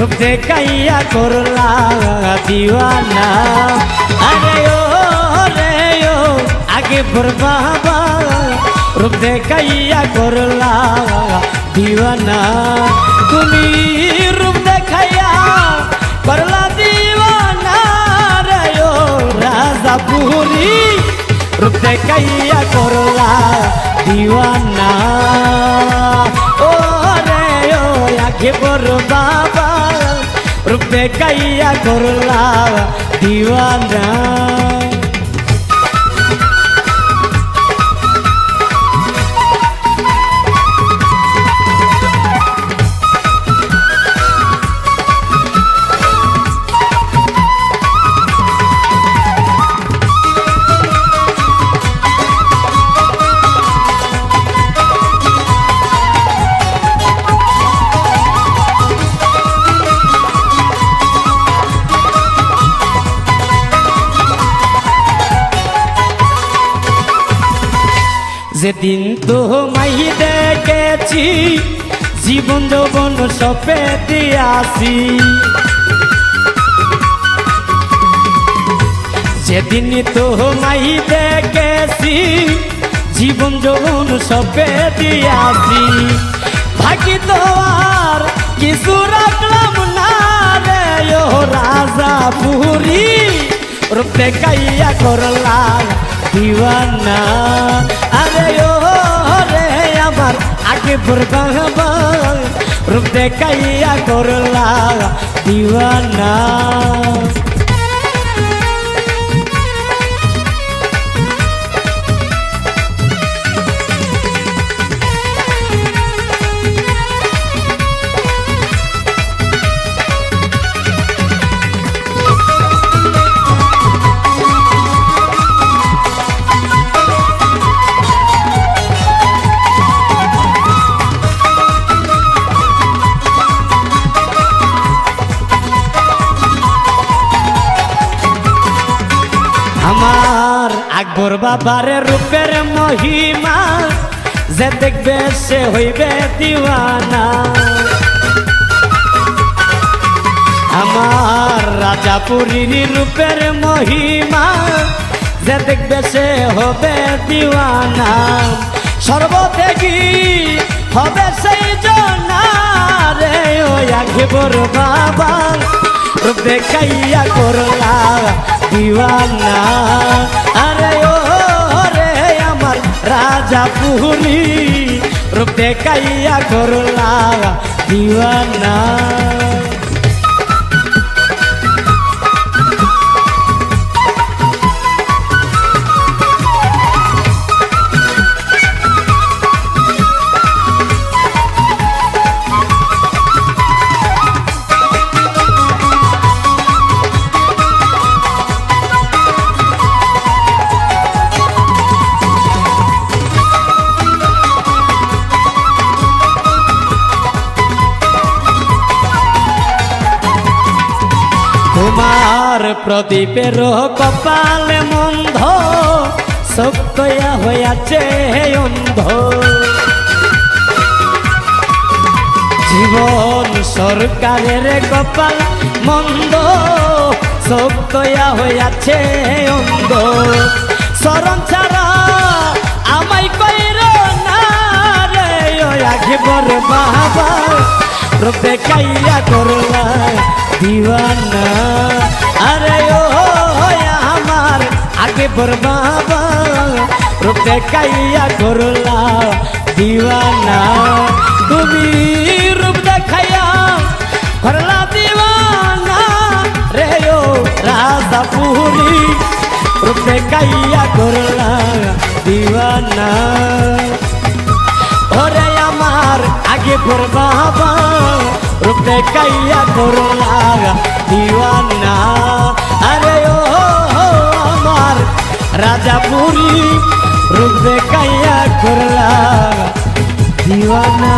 রূপ দেখাইয়া করলা দিওয়ানা। আরে ও, রে ও, আগে বরবাবা রূপ দেখাইয়া করলা দিওয়ানা। তুমি রূপ দেখাইয়া করলা দিওয়ানা রে ও, রাজাপুরি। রূপ দেখাইয়া করলা দিওয়ানা। ও, রে ও, আগে বড় বাবা রূপ দেখাইয়া করলা যেদিন তোমায় দেখেছি, জীবন যৌবন সপে দিয়াছি। যেদিন তোমায় দেখেছি, জীবন যৌবন সপে দিয়াছি। ভাগি তোমার কিছু রাখলাম না রে রাজা পুরী রূপ দেখাইয়া করলাম দিওয়ানা। বরবাবা রূপ দেখাইয়া করলা দিওয়ানা। আমার আকবর বাবার রূপের মহিমা, যে দেখবে সে হইবে দিওয়ানা। আমার রাজাপুরীর রূপের মহিমা, যে দেখবে সে হবে দিওয়ানা। সর্বত্যাগী হবে সেই জনা রে ও আকবর বাবা। দেখাইয়া করলা দিওয়ানা। আরে ও রে আমার রাজা পুরি রূপ দেখাইয়া করলা দিওয়ানা। তোমার প্রদীপের কপালে মন্ধ সত্যয়া হইয়াছে অন্ধ। জীবন সরকারের কপাল মন্দ সত্যয়া হইয়াছে অন্ধ। শরণ ছাড়া আমায় কইর না রে আগে বড় বাবা। রূপে কাইয়া করলা দিওয়ানা। আরে ও আমার আগে বড় বাবা। রূপে কাইয়া করলা দিওয়ানা। তুমি রূপ দেখাইয়া করলা দিওয়ানা। রে ও রাজা পুরী রূপে কাইয়া করলা দিওয়ানা। ওরে আমার আগে পর বাবা। রূপে কাইয়া করলা দিওয়ানা আরে ও আমার রাজাপুরি রূপে কাইয়া করলা দিওয়ানা